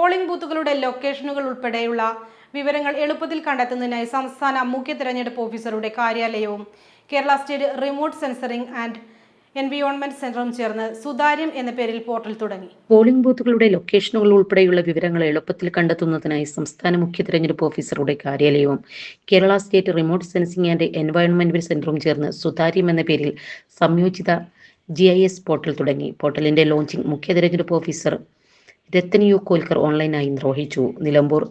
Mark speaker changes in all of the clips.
Speaker 1: Polling ബൂത്തുകളുടെ ലൊക്കേഷനുകൾ ഉൾപ്പെടെയുള്ള വിവരങ്ങൾ എളുപ്പത്തിൽ കണ്ടെത്തുന്നതിനായി സംസ്ഥാന മുഖ്യ തെരഞ്ഞെടുപ്പ് ഓഫീസറുടെ കാര്യാലയവും Kerala state remote sensing and environment സെന്ററും ചേർന്ന് സുതാര്യം എന്ന പേരിൽ പോർട്ടൽ തുടങ്ങി.
Speaker 2: പോളിംഗ് ബൂത്തുകളുടെ ലൊക്കേഷനുകൾ ഉൾപ്പെടെയുള്ള വിവരങ്ങൾ എളുപ്പത്തിൽ കണ്ടെത്തുന്നതിനായി സംസ്ഥാന മുഖ്യ തെരഞ്ഞെടുപ്പ് ഓഫീസറുടെ കാര്യാലയവും Kerala state remote sensing and environment സെന്ററും ചേർന്ന് സുതാര്യം എന്ന പേരിൽ സംയോജിത ജി ഐ എസ് പോർട്ടൽ തുടങ്ങി. പോർട്ടലിന്റെ ലോഞ്ചിംഗ് മുഖ്യ തെരഞ്ഞെടുപ്പ് ഓഫീസർ രത്തൻ യു കോൽക്കർ ഓൺലൈനായി നിർവഹിച്ചു. നിലമ്പൂർ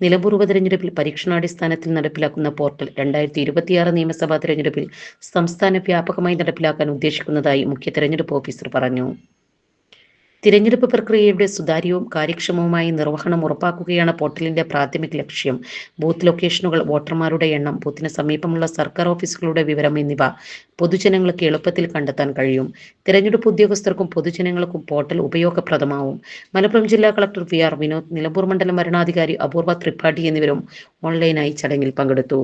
Speaker 2: നിലമ്പൂർ ഉപതെരഞ്ഞെടുപ്പിൽ പരീക്ഷണാടിസ്ഥാനത്തിൽ നടപ്പിലാക്കുന്ന പോർട്ടൽ രണ്ടായിരത്തി ഇരുപത്തിയാറ് നിയമസഭാ തെരഞ്ഞെടുപ്പിൽ സംസ്ഥാന വ്യാപകമായി നടപ്പിലാക്കാൻ ഉദ്ദേശിക്കുന്നതായി മുഖ്യ തെരഞ്ഞെടുപ്പ് ഓഫീസർ പറഞ്ഞു. തിരഞ്ഞെടുപ്പ് പ്രക്രിയയുടെ സുതാര്യവും കാര്യക്ഷമവുമായ നിർവഹണം ഉറപ്പാക്കുകയാണ് പോർട്ടലിന്റെ പ്രാഥമിക ലക്ഷ്യം. ബൂത്ത് ലൊക്കേഷനുകൾ വോട്ടർമാരുടെ എണ്ണം ബൂത്തിന് സമീപമുള്ള സർക്കാർ ഓഫീസുകളുടെ വിവരം എന്നിവ പൊതുജനങ്ങൾക്ക് എളുപ്പത്തിൽ കണ്ടെത്താൻ കഴിയും. തിരഞ്ഞെടുപ്പ് ഉദ്യോഗസ്ഥർക്കും പൊതുജനങ്ങൾക്കും പോർട്ടൽ ഉപയോഗപ്രദമാവും. മലപ്പുറം ജില്ലാ collector V R Vinod Nilambur മണ്ഡലം ഭരണാധികാരി അപൂർവ ത്രിപാഠി എന്നിവരും ഓൺലൈനായി ചടങ്ങിൽ പങ്കെടുത്തു.